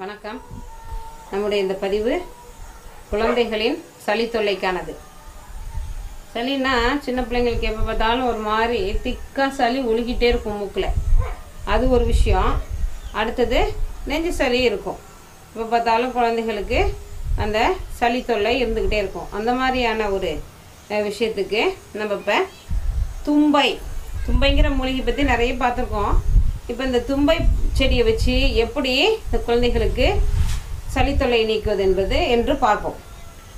வணக்கம். நம்முடைய இந்த பதிவு குழந்தைகளின் சளி தொல்லைக்கானது. சளின்னா சின்ன பிள்ளைங்களுக்கு எப்போ பார்த்தாலும் ஒரு மாதிரி திக்காக சளி ஒழுகிட்டே இருக்கும் மூக்கில். அது ஒரு விஷயம். அடுத்தது நெஞ்சு சளி இருக்கும். எப்போ பார்த்தாலும் குழந்தைகளுக்கு அந்த சளி தொல்லை இருந்துக்கிட்டே இருக்கும். அந்த மாதிரியான ஒரு விஷயத்துக்கு நம்ம இப்போ தும்பை தும்பைங்கிற மூலிகை பற்றி நிறைய பார்த்துருக்கோம். இப்போ இந்த தும்பை செடியை வச்சு எப்படி இந்த குழந்தைகளுக்கு சளித்தொல்லை நீக்குவது என்பது என்று பார்ப்போம்.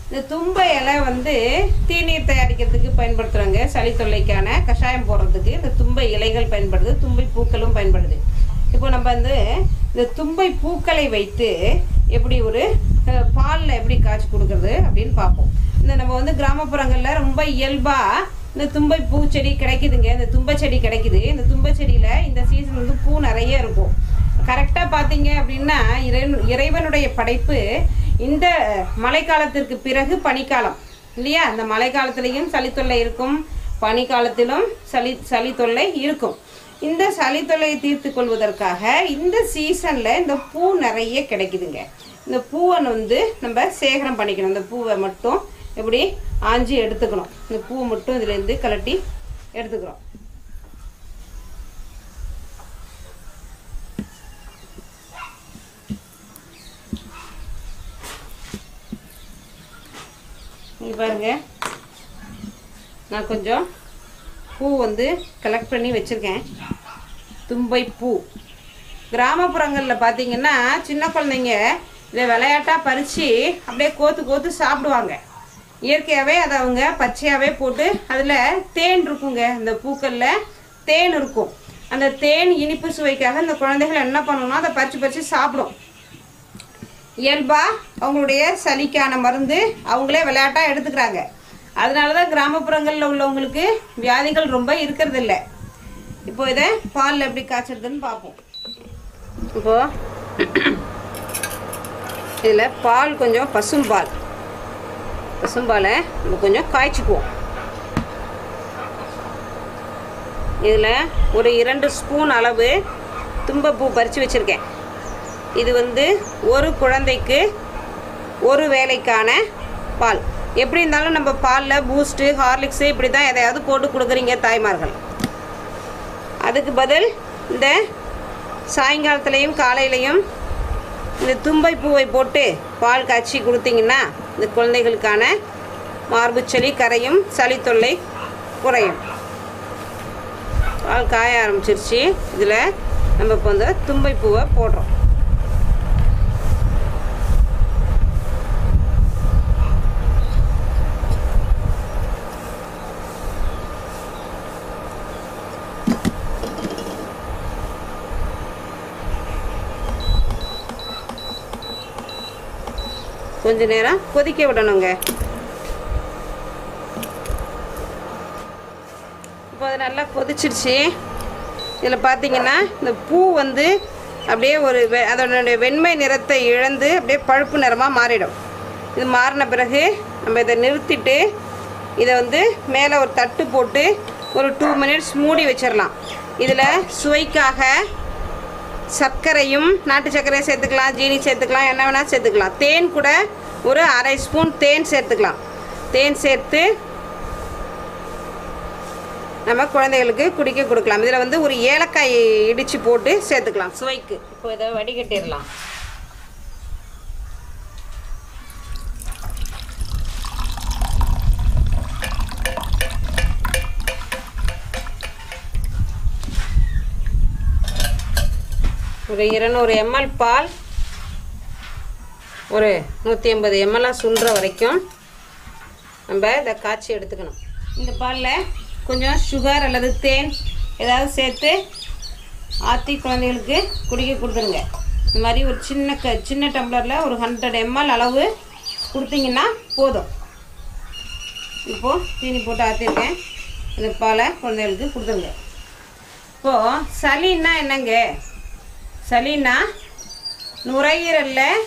இந்த தும்பை இலை வந்து தீநீர் தயாரிக்கிறதுக்கு பயன்படுத்துகிறாங்க சளி தொல்லைக்கான கஷாயம் போடுறதுக்கு இந்த தும்பை இலைகள் பயன்படுது தும்பை பூக்களும் பயன்படுது. இப்போ நம்ம வந்து இந்த தும்பை பூக்களை வைத்து எப்படி ஒரு பாலில் எப்படி காய்ச்சி கொடுக்குறது அப்படின்னு பார்ப்போம். இந்த நம்ம வந்து கிராமப்புறங்களில் ரொம்ப இயல்பாக இந்த தும்பை பூ செடி கிடைக்குதுங்க. இந்த தும்பை செடி கிடைக்குது. இந்த தும்பை செடியில் இந்த சீசன் வந்து பூ நிறைய இருக்கும். கரெக்டாக பார்த்தீங்க அப்படின்னா இறை இறைவனுடைய படைப்பு இந்த மழைக்காலத்திற்கு பிறகு பனிக்காலம். இல்லையா? இந்த மழைக்காலத்துலேயும் சளி தொல்லை இருக்கும். பனிக்காலத்திலும் சளி சளி தொல்லை இருக்கும். இந்த சளி தொல்லையை தீர்த்து கொள்வதற்காக இந்த சீசனில் இந்த பூ நிறைய கிடைக்குதுங்க. இந்த பூவை வந்து நம்ம சேகரம் பண்ணிக்கணும். இந்த பூவை மட்டும் எப்படி? ஆஞ்சி எடுத்துக்கணும். இந்த பூவை மட்டும் இதுலேருந்து கலட்டி எடுத்துக்கிறோம் இங்க பாருங்க. நான் கொஞ்சம் பூ வந்து கலெக்ட் பண்ணி வச்சுருக்கேன். தும்பை பூ. கிராமப்புறங்களில் பார்த்தீங்கன்னா சின்ன குழந்தைங்க இதை விளையாட்டாக பறித்து அப்படியே கோத்து கோத்து சாப்பிடுவாங்க. இயற்கையாகவே அதை அவங்க பச்சையாகவே போட்டு அதில் தேன் இருக்குங்க இந்த பூக்களில். தேன் இருக்கும். அந்த தேன் இனிப்பு சுவைக்காக இந்த குழந்தைகள் என்ன பண்ணணும்னா அதை பறித்து பறித்து சாப்பிடும். இயல்பாக அவங்களுடைய சளிக்கான மருந்து அவங்களே விளையாட்டாக எடுத்துக்கிறாங்க. அதனால தான் கிராமப்புறங்களில் உள்ளவங்களுக்கு வியாதிகள் ரொம்ப இருக்கிறதில்ல. இப்போ இதை பாலில் எப்படி காய்ச்சறதுன்னு பார்ப்போம். இப்போது இதில் பால் கொஞ்சம் பசும்பால். பசும்பாலை நம்ம கொஞ்சம் காய்ச்சிக்குவோம். இதில் ஒரு இரண்டு ஸ்பூன் அளவு தும்பப்பூ பறித்து வச்சுருக்கேன். இது வந்து ஒரு குழந்தைக்கு ஒரு வேலைக்கான பால். எப்படி இருந்தாலும் நம்ம பாலில் பூஸ்ட்டு ஹார்லிக்ஸு இப்படி தான் எதையாவது போட்டு கொடுக்குறீங்க தாய்மார்கள். அதுக்கு பதில் இந்த சாயங்காலத்துலேயும் காலையிலையும் இந்த தும்பை பூவை போட்டு பால் காய்ச்சி கொடுத்தீங்கன்னா இந்த குழந்தைகளுக்கான மார்புச்சளி கரையும் சளி தொல்லை குறையும். பால் காய ஆரம்பிச்சிருச்சு. இதில் நம்ம இப்போ வந்து தும்பை பூவை போடுறோம். கொஞ்ச நேரம் கொதிக்க விடணுங்க. இப்போ அது நல்லா கொதிச்சிருச்சு. இதில் பார்த்தீங்கன்னா இந்த பூ வந்து அப்படியே ஒரு வெ அதனுடைய வெண்மை நிறத்தை இழந்து அப்படியே பழுப்பு நிறமாக மாறிடும். இது மாறின பிறகு நம்ம இதை நிறுத்திட்டு இதை வந்து மேலே ஒரு தட்டு போட்டு ஒரு டூ மினிட்ஸ் மூடி வச்சிடலாம் இதில் சுவைக்காக சர்க்கரையும் நாட்டு சர்க்கரையும் சேர்த்துக்கலாம் ஜீனி சேர்த்துக்கலாம் என்ன வேணால் சேர்த்துக்கலாம். தேன் கூட ஒரு அரை ஸ்பூன் தேன் சேர்த்துக்கலாம். தேன் சேர்த்து நம்ம குழந்தைகளுக்கு குடிக்க கொடுக்கலாம். இதில் வந்து ஒரு ஏலக்காய் இடித்து போட்டு சேர்த்துக்கலாம். சுவைக்கு. இப்போ இதை வடிகட்டிடலாம். ஒரு இருநூறு எம்எல் பால் ஒரு நூற்றி ஐம்பது எம்எல்லாக சுண்டுற வரைக்கும் நம்ம இதை காய்ச்சி எடுத்துக்கணும். இந்த பாலில் கொஞ்சம் சுகர் அல்லது தேன் ஏதாவது சேர்த்து ஆற்றி குழந்தைகளுக்கு குடிக்க கொடுத்துருங்க. இந்த மாதிரி ஒரு சின்ன க சின்ன டம்ளரில் ஒரு ஹண்ட்ரட் எம்எல் அளவு கொடுத்தீங்கன்னா போதும். இப்போது தீனி போட்டு ஆற்றிருக்கேன் இந்த பாலை குழந்தைகளுக்கு கொடுத்துருங்க. இப்போது சளின்னா என்னங்க? சளின்னா நுரையீரலில்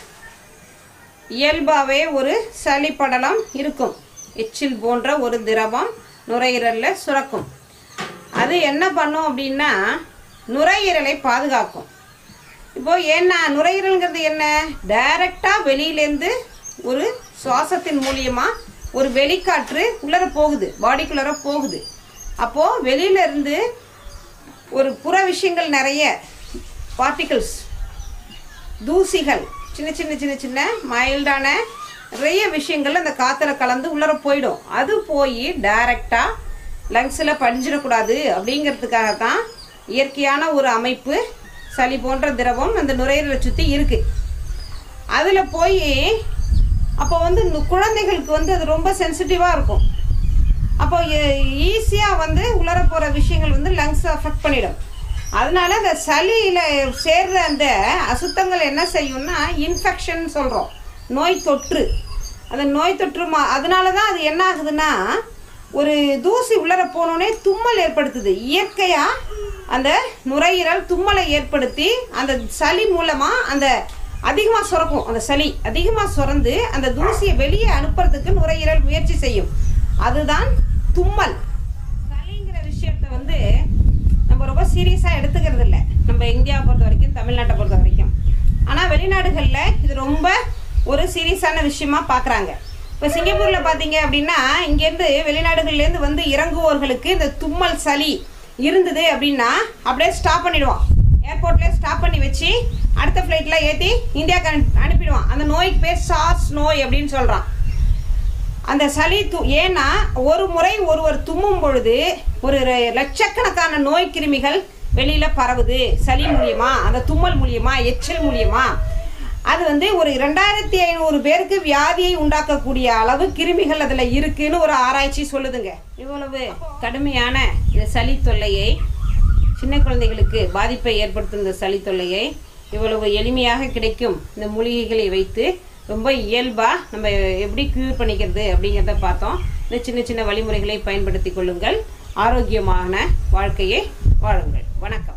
இயல்பாகவே ஒரு சளி படலம் இருக்கும். எச்சில் போன்ற ஒரு திரவம் நுரையீரலில் சுரக்கும். அது என்ன பண்ணும் அப்படின்னா நுரையீரலை பாதுகாக்கும். இப்போ ஏன்னா நுரையீரலுங்கிறது என்ன? டைரக்டாக வெளியிலேருந்து ஒரு சுவாசத்தின் மூலியமாக ஒரு வெளிக்காற்று உள்ளர போகுது பாடிக்குள்ளர போகுது. அப்போது வெளியிலேருந்து ஒரு புற விஷயங்கள் நிறைய பார்ட்டிகல்ஸ். தூசிகள். சின்ன சின்ன சின்ன சின்ன மைல்டான நிறைய விஷயங்கள் அந்த காற்றுல கலந்து உள்ளர போயிடும். அது போய் டைரெக்டாக லங்ஸில் படிஞ்சிடக்கூடாது அப்படிங்கிறதுக்காக தான் இயற்கையான ஒரு அமைப்பு சளி போன்ற திரவம் அந்த நுரையீரலை சுற்றி இருக்குது அதில் போய் அப்போ வந்து குழந்தைகளுக்கு வந்து அது ரொம்ப சென்சிட்டிவாக இருக்கும். அப்போ ஈஸியாக வந்து உலர போகிற விஷயங்கள் வந்து லங்ஸை அஃபெக்ட் பண்ணிடும். அதனால அந்த சளியில் சேர்ற அந்த அசுத்தங்கள் என்ன செய்யும்னா இன்ஃபெக்ஷன் சொல்கிறோம் நோய் தொற்று. அந்த நோய் தொற்று மா அதனால தான் அது என்ன ஆகுதுன்னா ஒரு தூசி உள்ளர போனோடனே தும்மல் ஏற்படுத்துது. இயற்கையாக அந்த நுரையீரல் தும்மலை ஏற்படுத்தி அந்த சளி மூலமாக அந்த அதிகமாக சுரக்கும். அந்த சளி அதிகமாக சுரந்து அந்த தூசியை வெளியே அனுப்புறதுக்கு நுரையீரல் முயற்சி செய்யும். அதுதான் தும்மல். சளிங்கிற விஷயத்தை வந்து நம்ம ரொம்ப சீரியஸாக எடுத்துக்கிறது இல்லை நம்ம இந்தியாவை பொறுத்த வரைக்கும் தமிழ்நாட்டை பொறுத்த வரைக்கும். ஆனால் வெளிநாடுகளில் இது ரொம்ப ஒரு சீரியஸான விஷயமா பார்க்குறாங்க இப்போ சிங்கப்பூரில் பார்த்தீங்க அப்படின்னா இங்கேருந்து வெளிநாடுகள்லேருந்து வந்து இறங்குவோர்களுக்கு இந்த தும்மல் சளி இருந்தது அப்படின்னா அப்படியே ஸ்டாப் பண்ணிவிடுவோம் ஏர்போர்ட்லேயே ஸ்டாப் பண்ணி வச்சு அடுத்த ஃப்ளைட்டில் ஏற்றி இந்தியாவுக்கு அனுப்பிடுவான். அந்த நோய்க்கு பேர் சார்ஸ் நோய் அப்படின்னு சொல்கிறான் அந்த சளி து ஏன்னா ஒரு முறை ஒருவர் தும்மும் பொழுது ஒரு லட்சக்கணக்கான நோய் கிருமிகள் வெளியில பரவுது. சளி மூலியமா அந்த தும்மல் மூலியமா எச்சல் மூலியமா. அது வந்து ஒரு ரெண்டாயிரத்தி ஐநூறு பேருக்கு வியாதியை உண்டாக்கக்கூடிய அளவு கிருமிகள் அதில் இருக்குன்னு ஒரு ஆராய்ச்சி சொல்லுதுங்க. இவ்வளவு கடுமையான இந்த சளி தொல்லையை சின்ன குழந்தைகளுக்கு பாதிப்பை ஏற்படுத்தும் இந்த சளி தொல்லையை இவ்வளவு எளிமையாக கிடைக்கும். இந்த மூலிகைகளை வைத்து ரொம்ப இயல்பாக நம்ம எப்படி க்யூர் பண்ணிக்கிறது அப்படிங்கிறத பார்த்தோம். இந்த சின்ன சின்ன வழிமுறைகளை பயன்படுத்தி கொள்ளுங்கள். ஆரோக்கியமான வாழ்க்கையை வாழுங்கள். வணக்கம்.